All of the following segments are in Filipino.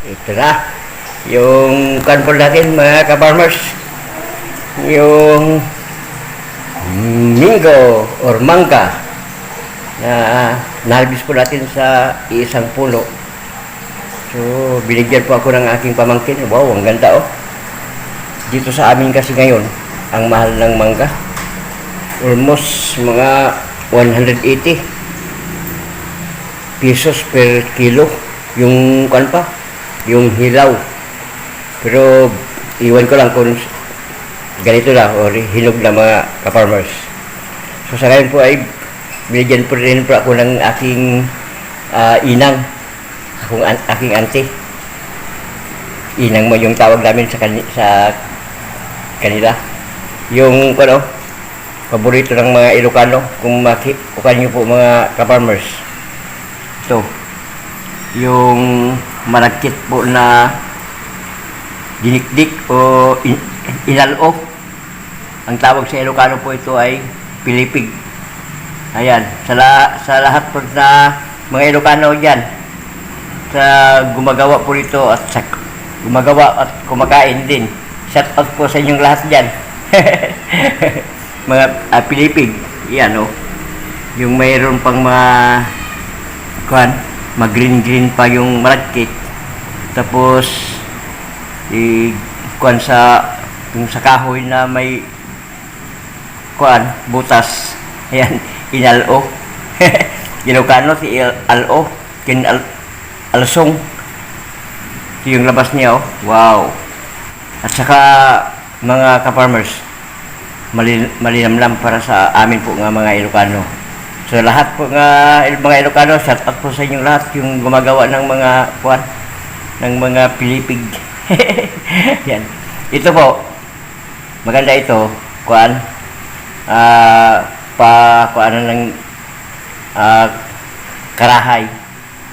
Ito na. Yung kanpol natin mga ka-farmers. Yung mingo or mangga na nalbis po natin sa isang puno. So, binigyan po ako ng aking pamangkin. Wow, ang ganda oh. Dito sa amin kasi ngayon, ang mahal ng mangga. Almost mga 180 pesos per kilo yung kan pa, yung hilaw. Pero iwan ko lang kung ganito lang or hinog na mga ka-farmers. So sa ngayon po ay binigyan po rin po ako ng aking ah, inang, akong an- aking auntie. Inang mo yung tawag namin sa, kani- sa kanila. Yung ano, paborito ng mga Ilocano kung makikukan niyo po mga ka-farmers. Ito, yung malagkit po na dinikdik o in- inalo. Ang tawag sa Ilocano po ito ay pilipig. Ayan, sa, la- sa lahat po na mga Ilocano dyan, sa gumagawa po rito at sa gumagawa at kumakain din. Shout out po sa inyong lahat dyan. mga ah, pilipig. Yan oh. Yung mayroon pang mga kuan, mag-green-green pa yung malagkit. Tapos i kuan sa yung sa kahoy na may kuan butas. Ayan, inalo. Ilocano si alo, kin al alsong. Yung labas niya oh. Wow. At saka mga ka-farmers, mali- malinamnam para sa amin po nga mga Ilocano. So lahat po nga mga Ilocano, shout out po sa inyong lahat yung gumagawa ng mga kuan ng mga pilipig. Yan. Ito po, maganda ito, kuan, ah, pa, kuan ng ah, karahay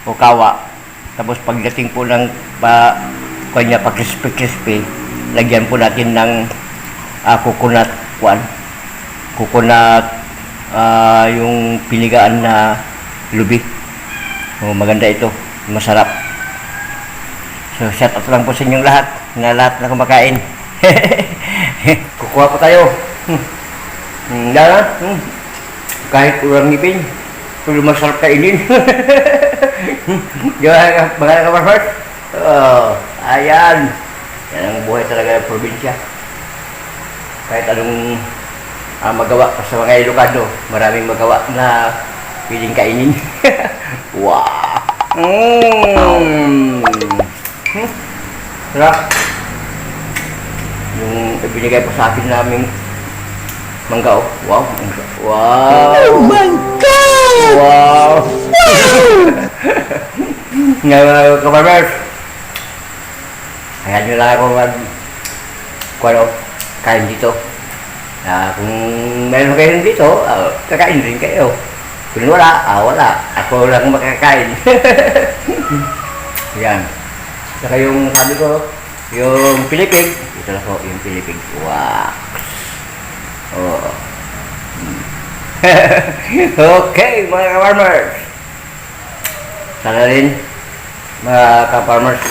o kawa. Tapos pagdating po ng pa, kuan niya, pa crispy crispy, lagyan po natin ng ah, coconut, kuan, coconut, ah, yung pinigaan na lubi. Oh, maganda ito, masarap. So, shout out lang po sa inyong lahat, na lahat na kumakain. Kukuha po tayo. Hmm. Hmm, yan ah. Hmm. Kahit ulang ngipin, pero masarap kainin. Di ba, mga kaparmers? Oh, ayan. Yan ang buhay talaga ng probinsya. Kahit anong ah, magawa pa sa mga Ilocano, maraming magawa na piling kainin. wow! Mm. Hmm? Sarap. Yung ibinigay po sa akin namin mangga oh. Wow, mangga. Wow! Oh my God! Wow! Nga ka-farmers, kaya nyo lang ako mag kung ano, kain dito. Ah, kung meron kayo dito, ah, kakain rin kayo. Kung wala, ah, wala. Ako lang makakain. Yan. Saka yung sabi ko, yung pilipig, ito na po, yung pilipig. Wow! Oh. okay, mga ka-farmers. Sana rin, mga ka-farmers,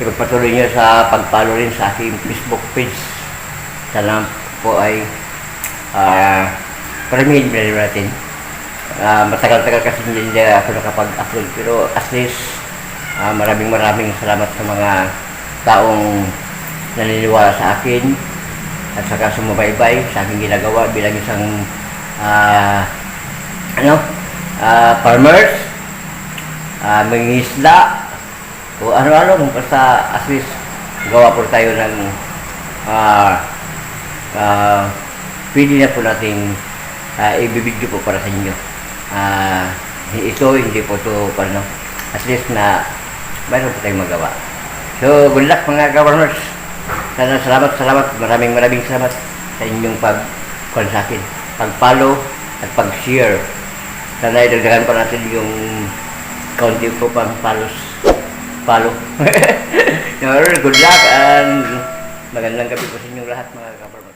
ipagpatuloy nyo sa pagpalo rin sa aking Facebook page. Sana po ay uh, paramihin na rin natin. Ah, matagal-tagal kasi hindi ako nakapag-upload pero at least ah, maraming maraming salamat sa mga taong naniniwala sa akin at saka sumubaybay sa aking ginagawa bilang isang ah, ano ah, farmers uh, mangingisda o ano-ano basta at least gawa po tayo ng ah ah, pwede na po nating uh, ibibidyo po para sa inyo. Ah, ito hindi po to ano at least na mayroon po tayong magawa. So good luck mga governors. Sana salamat salamat. Maraming maraming salamat sa inyong pag sa akin. Pag-follow at pag-share. Sana idagdagan pa natin yung kaunti ko pang follows follow. Good luck and magandang gabi po sa inyong lahat mga governors